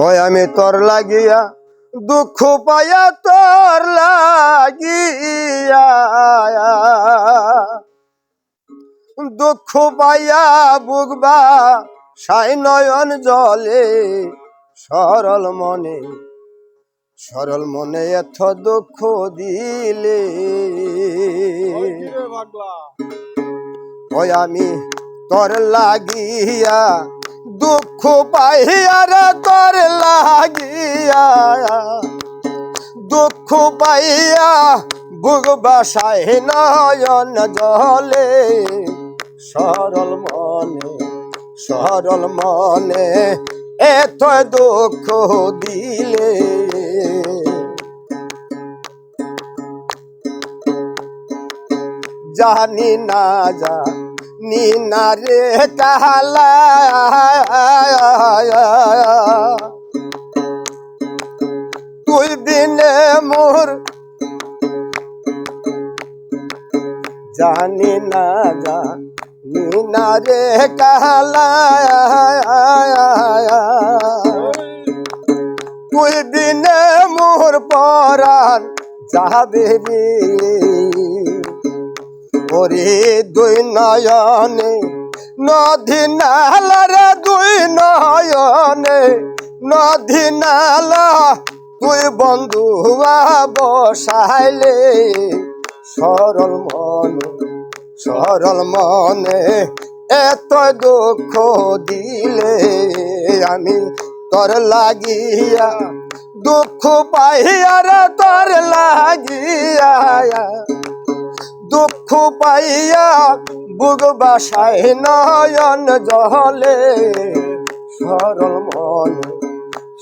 ওই আমি তোর লাগিয়া দুঃখ পাইয়া তোর লাগিয়া দুঃখ পাইয়া বুকবা সাই নয়ন জলে সরল মনে সরল মনে এত দুঃখ দিলে ওই আমি তোর লাগিয়া দুঃখ পাইয়া রে তোর লাগিয়া। দুঃখ পাইয়া বুক বাসায় নয়ন জলে। সরল মনে সরল মনে এত দুঃখ দিলে। জানি না যা নি না রে কালা তুই বিনে মোর জানি না যা নি রে কালা তুই বিনে মোর পরাণ যাবে রে ওরে দুই নয়নে, নদী নালারে দুই নয়নে, নদী নালা তুই বন্ধু বসাইলে সরল মনে সরল মনে এত দুঃখ দিলে আমি তোর লাগিয়া, দুঃখ পাইয়ার তোর লাগিয়া। দুঃখ পাইয়া বুক বাসায় নয়ন জলে। সরল মনে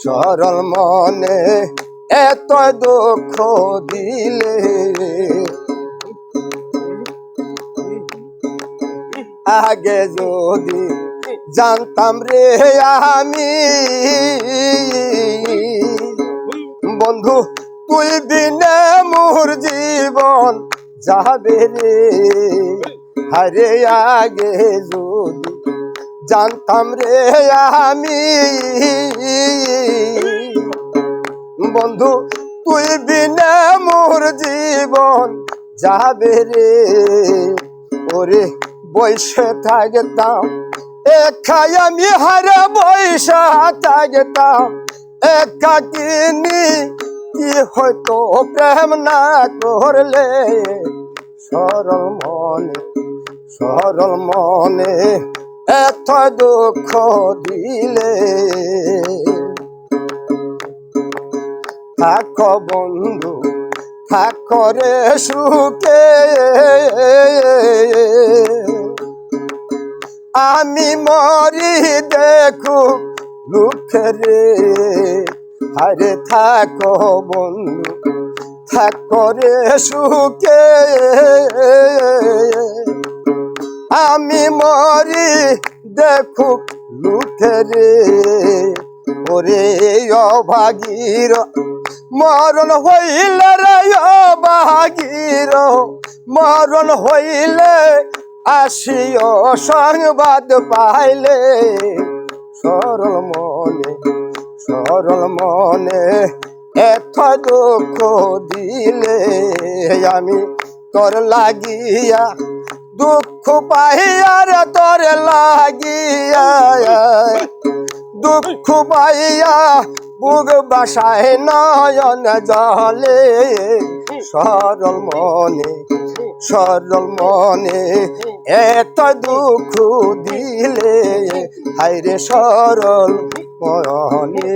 সরল মনে এত দুঃখ দিলে। আগে যদি জানতাম রে আমি, বন্ধু, তুই বিনে মোর জীবন যাবে রে। হারে আগে যদি জানতাম রে আমি। বন্ধু, তুই বিনে মোর জীবন যাবে রে। ওরে বৈশে থাকতাম, একাই আমি হারে বৈশা থাকতাম। একা কিনি কি হয়তো প্রেম না করলে, সরল মনে সরল মনে এত দুঃখ দিলে। থাক বন্ধু, থাক রে সুখে। আমি মরি দেখু লুখে রে। আরে থাকো বন্ধু, থাকো রে সুখে। আমি মরি দেখু লুখে রে। ওরে অভাগীর, মরণ হইলে রে অভাগীর, মরণ হইলে আসিও সংবাদ পাইলে। সরল মনে সরল মনে এত দুঃখ দিলে আমি তোর লাগিয়া দুঃখ পাইয়ার তোর লাগিয়া। দুঃখ পাইয়া বুক বাসায় নয়ন জলে। সরল মনে সরল মনে এত দুঃখ দিলে হাইরে সরল মনে